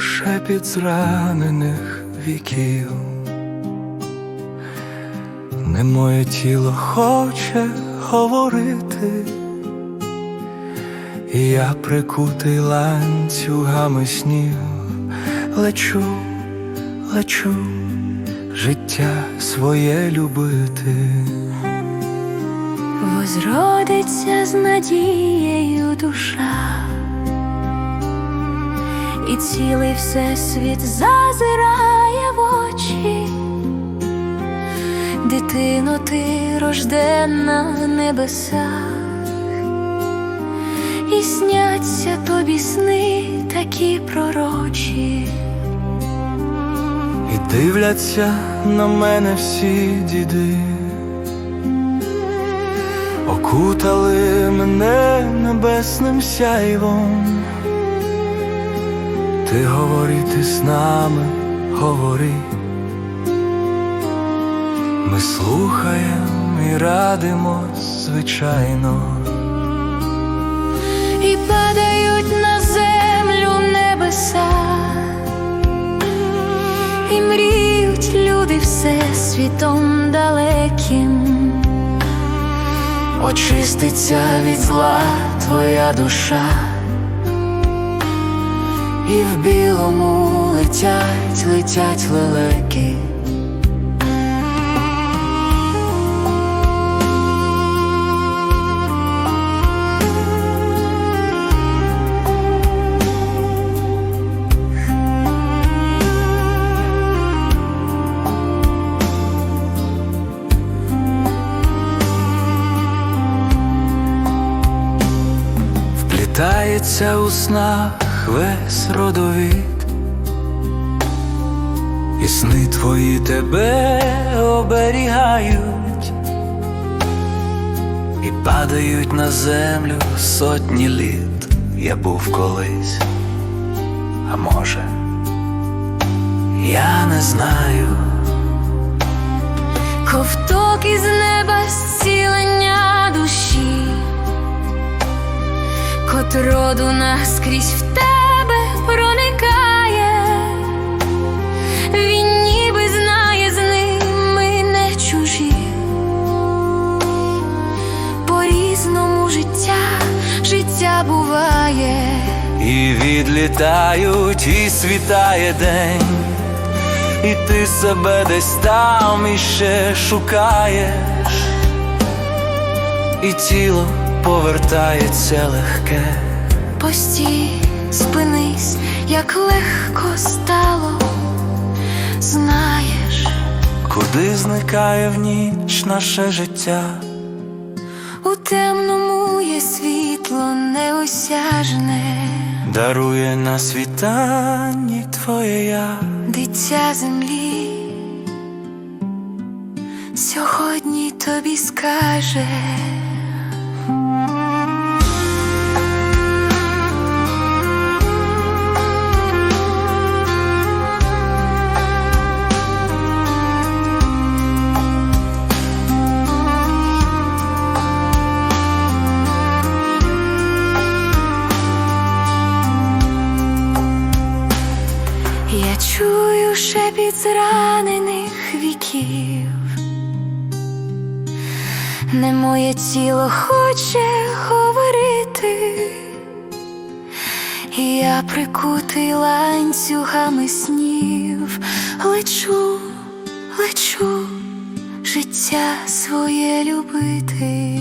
шепіт зранених віків. Не моє тіло хоче говорити, і я прикутий ланцюгами снів, лечу, лечу, життя своє любити. Возродиться з надією душа, і цілий всесвіт зазирає в очі. Дитино, ти рожденна в небесах, і сняться тобі сни такі пророчі. І дивляться на мене всі діди, окутали мене небесним сяйвом. Ти говорити з нами, говори. Ми слухаємо і радимось, звичайно. і падають на землю небеса, і мріють люди всесвітом далеким. Очиститься від зла твоя душа, і в білому летять, летять лелеки. Вплітається у снах весь родовід, і сни твої тебе оберігають, і падають на землю сотні літ. Я був колись, а може, я не знаю. Ковток із неба зцілення душі, котроду наскрізь в відлітають, і світає день, і ти себе десь там іще шукаєш, і тіло повертається легке, Постій, спинись, як легко стало, знаєш, куди зникає в ніч наше життя, у темному є світло неосяжне, дарує на світанні твоє я. дитя землі. Сьогодні тобі скаже. Шепіт зранених віків, не моє тіло хоче говорити, і я прикутий ланцюгами снів, лечу, лечу, життя своє любити.